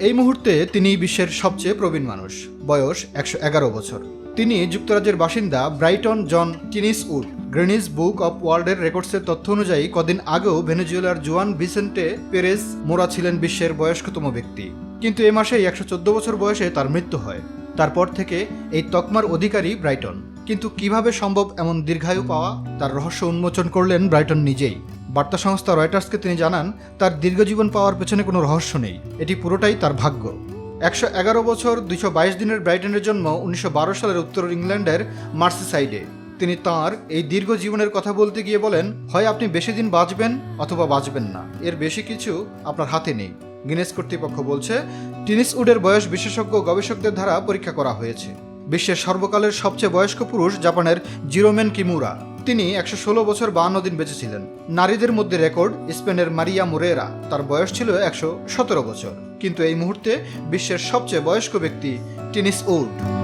এই মুহূর্তে তিনি বিশ্বের সবচেয়ে প্রবীণ মানুষ। বয়স একশো এগারো বছর। তিনি যুক্তরাজ্যের বাসিন্দা Brighton John Tinniswood Guinness book of ওয়ার্ল্ডের রেকর্ডসের তথ্য অনুযায়ী কদিন আগেও ভেনেজুয়েলার জুয়ান ভিসেন্টে পেরেজ মোরা ছিলেন বিশ্বের বয়স্কতম ব্যক্তি। কিন্তু এ মাসেই একশো বছর বয়সে তার মৃত্যু হয়। তারপর থেকে এই তকমার অধিকারী ব্রাইটন। কিন্তু কীভাবে সম্ভব এমন দীর্ঘায়ু পাওয়া? তার রহস্য উন্মোচন করলেন ব্রাইটন নিজেই। বার্তা সংস্থা রয়টার্সকে তিনি জানান, তার দীর্ঘজীবন পাওয়ার পেছনে কোনো রহস্য নেই। এটি পুরোটাই তার ভাগ্য। একশো এগারো বছর দুইশো বাইশ দিনের ব্রাইটনের জন্ম উনিশশো বারো সালের উত্তর ইংল্যান্ডের মার্সিসাইডে। তিনি তাঁর এই দীর্ঘ জীবনের কথা বলতে গিয়ে বলেন, হয় আপনি বেশি দিন বাঁচবেন অথবা বাঁচবেন না। এর বেশি কিছু আপনার হাতে নেই। গিনেস কর্তৃপক্ষ বলছে, টিনিস উডের বয়স বিশেষজ্ঞ গবেষকদের দ্বারা পরীক্ষা করা হয়েছে। বিশ্বের সর্বকালের সবচেয়ে বয়স্ক পুরুষ জাপানের জিরোমেন কিমুরা। তিনি একশো ষোলো বছর বাহান্ন দিন বেঁচেছিলেন। নারীদের মধ্যে রেকর্ড স্পেনের মারিয়া মোরেরা। তার বয়স ছিল একশো সতেরো বছর। কিন্তু এই মুহূর্তে বিশ্বের সবচেয়ে বয়স্ক ব্যক্তি টেনিস উড।